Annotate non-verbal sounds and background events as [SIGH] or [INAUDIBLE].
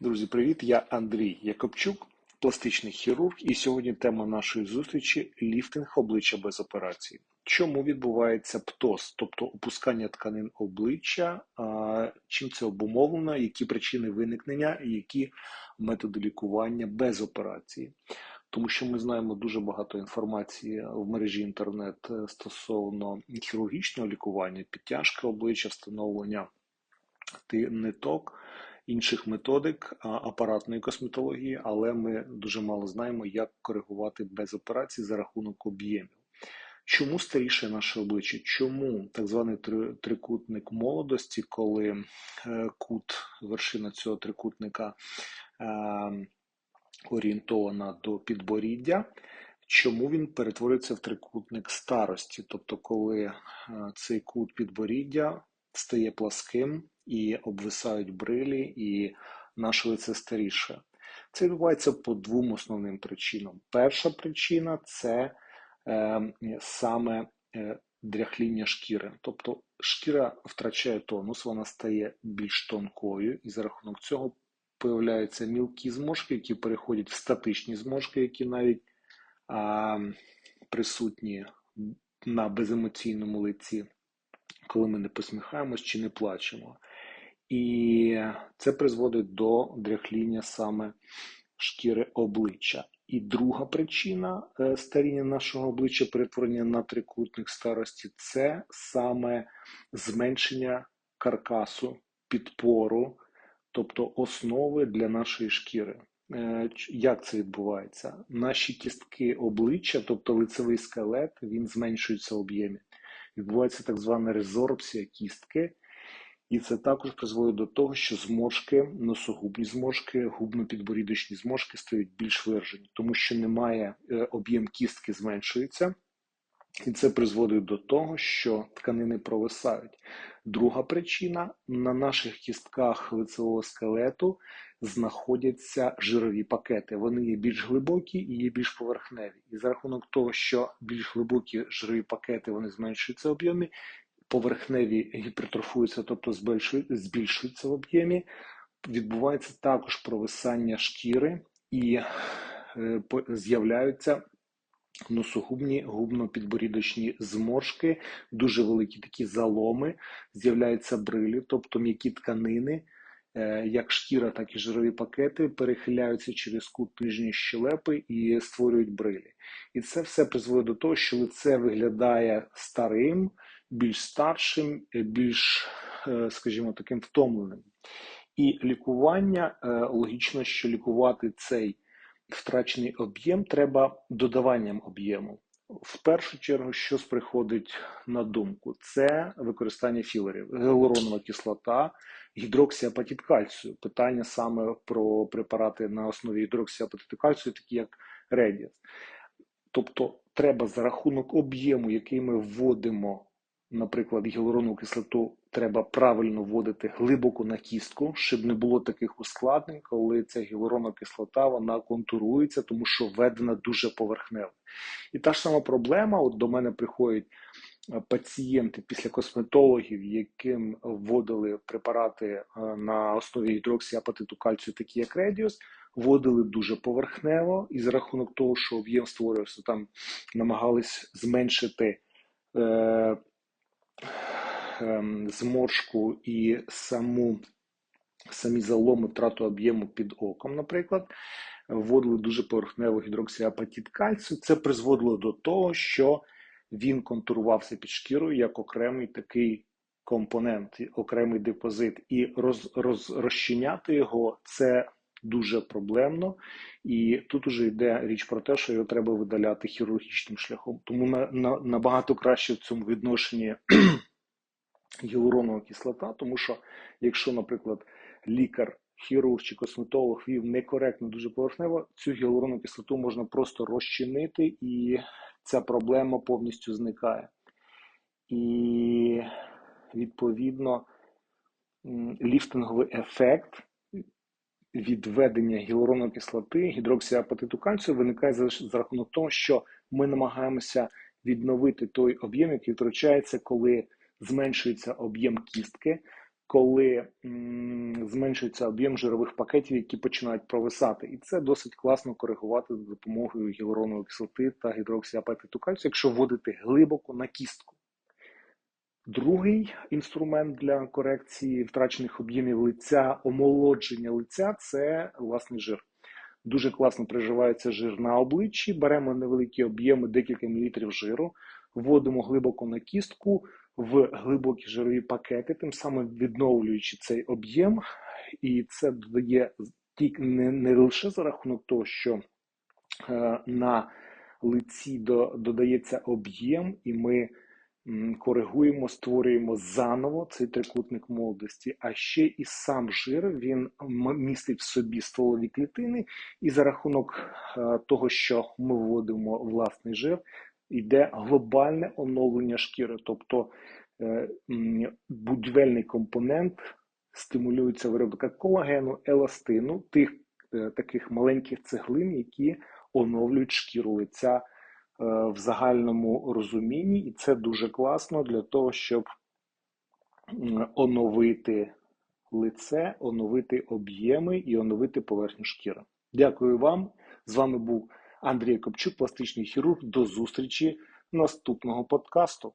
Друзі, привіт! Я Андрій Якобчук, пластичний хірург, і сьогодні тема нашої зустрічі ліфтинг обличчя без операції. Чому відбувається птоз, тобто опускання тканин обличчя, чим це обумовлено, які причини виникнення, які методи лікування без операції? Тому що ми знаємо дуже багато інформації в мережі інтернет е, стосовно хірургічного лікування, підтяжки обличчя, встановлення ти- ниток інших методик апаратної косметології, але ми дуже мало знаємо, як коригувати без операцій за рахунок об'ємів. Чому старіше наше обличчя? Чому так званий трикутник молодості, коли е, кут, вершина цього трикутника е, орієнтована до підборіддя? Чому він перетворюється в трикутник старості? Тобто, коли е, цей кут підборіддя стає пласким і обвисають брилі, і наше лице старіше. Це відбувається по двом основним причинам. Перша причина це е, саме е, дряхління шкіри. Тобто шкіра втрачає тонус, вона стає більш тонкою, і за рахунок цього появляються мілкі зморшки, які переходять в статичні зморшки, які навіть а, присутні на беземоційному лиці, коли ми не посміхаємось чи не плачемо. І це призводить до дряхління саме шкіри обличчя. І друга причина е, старіння нашого обличчя, перетворення на трикутник старості, це саме зменшення каркасу, підпору, тобто основи для нашої шкіри. Е, Як це відбувається? Наші кістки обличчя, тобто лицевий скелет, він зменшується в об'ємі. Відбувається так звана резорбція кістки, і це також призводить до того, що зморшки, носогубні зморшки, губно-підборідочні зморшки стають більш виражені, тому що немає е, об'єм кістки зменшується, і це призводить до того, що тканини провисають. Друга причина на наших кістках лицевого скелету знаходяться жирові пакети. Вони є більш глибокі і є більш поверхневі. І за рахунок того, що більш глибокі жирові пакети вони зменшуються об'ємі, поверхневі гіпертрофуються, тобто збільшують- збільшуються в об'ємі, відбувається також провисання шкіри і е, з'являються носогубні губно-підборідочні зморшки, дуже великі такі заломи, з'являються брилі, тобто м'які тканини, е, як шкіра, так і жирові пакети перехиляються через кут нижньої щелепи і створюють брилі. І це все призводить до того, що лице виглядає старим, більш старшим, е, більш, е, скажімо, таким втомленим. І лікування е, логічно, що лікувати цей втрачений об'єм треба додаванням об'єму. В першу чергу, що приходить на думку, це використання філерів, гіалуронова кислота, гідроксіапатит кальцію. Питання саме про препарати на основі гідроксіапатиту кальцію, такі як Редіс. Тобто треба за рахунок об'єму, який ми вводимо, наприклад, гіалуронову кислоту, треба правильно вводити глибоко на кістку, щоб не було таких ускладнень, коли ця гіалуронова кислота вона контурується, тому що введена дуже поверхнево. І та ж сама проблема, от до мене приходять е, пацієнти після косметологів, яким вводили препарати е, на основі гідроксіапатиту кальцію, такі як Редіус, вводили дуже поверхнево, і за рахунок того, що об'єм створювався, там намагались зменшити е, зморшку і саму, самі заломи втрату об'єму під оком, наприклад, вводили дуже поверхнево гідроксіапатит кальцію. Це призводило до того, що він контурувався під шкірою як окремий такий компонент, окремий депозит, і роз, роз, розчиняти його це дуже проблемно. І тут уже йде річ про те, що його треба видаляти хірургічним шляхом. Тому на, на, набагато краще в цьому відношенні [CLEARS THROAT] гіалуронова кислота, тому що якщо, наприклад, лікар, хірург чи косметолог вів некоректно, дуже поверхнево, цю гіалуронову кислоту можна просто розчинити, і ця проблема повністю зникає. І відповідно ліфтинговий ефект від введення гіалуронової кислоти, гідроксіапатиту кальцію виникає за, рахунок того, що ми намагаємося відновити той об'єм, який втрачається, коли зменшується об'єм кістки, коли м, зменшується об'єм жирових пакетів, які починають провисати. І це досить класно коригувати за допомогою гіалуронової кислоти та гідроксиапатиту кальцію, якщо вводити глибоко на кістку. Другий інструмент для корекції втрачених об'ємів лиця, омолодження лиця це власний жир. Дуже класно приживається жир на обличчі. Беремо невеликі об'єми, декілька мілілітрів жиру, вводимо глибоко на кістку в глибокі жирові пакети, тим самим відновлюючи цей об'єм. І це додає тільки не, не лише за рахунок того, що е, на лиці до, додається об'єм, і ми коригуємо, створюємо заново цей трикутник молодості, а ще і сам жир він містить в собі стволові клітини, і за рахунок е, того, що ми вводимо власний жир, йде глобальне оновлення шкіри, тобто е, будівельний компонент стимулюється виробка колагену, еластину, тих е, таких маленьких цеглин, які оновлюють шкіру лиця в загальному розумінні, і це дуже класно для того, щоб оновити лице, оновити об'єми і оновити поверхню шкіри. Дякую вам. З вами був Андрій Копчук, пластичний хірург. До зустрічі наступного подкасту.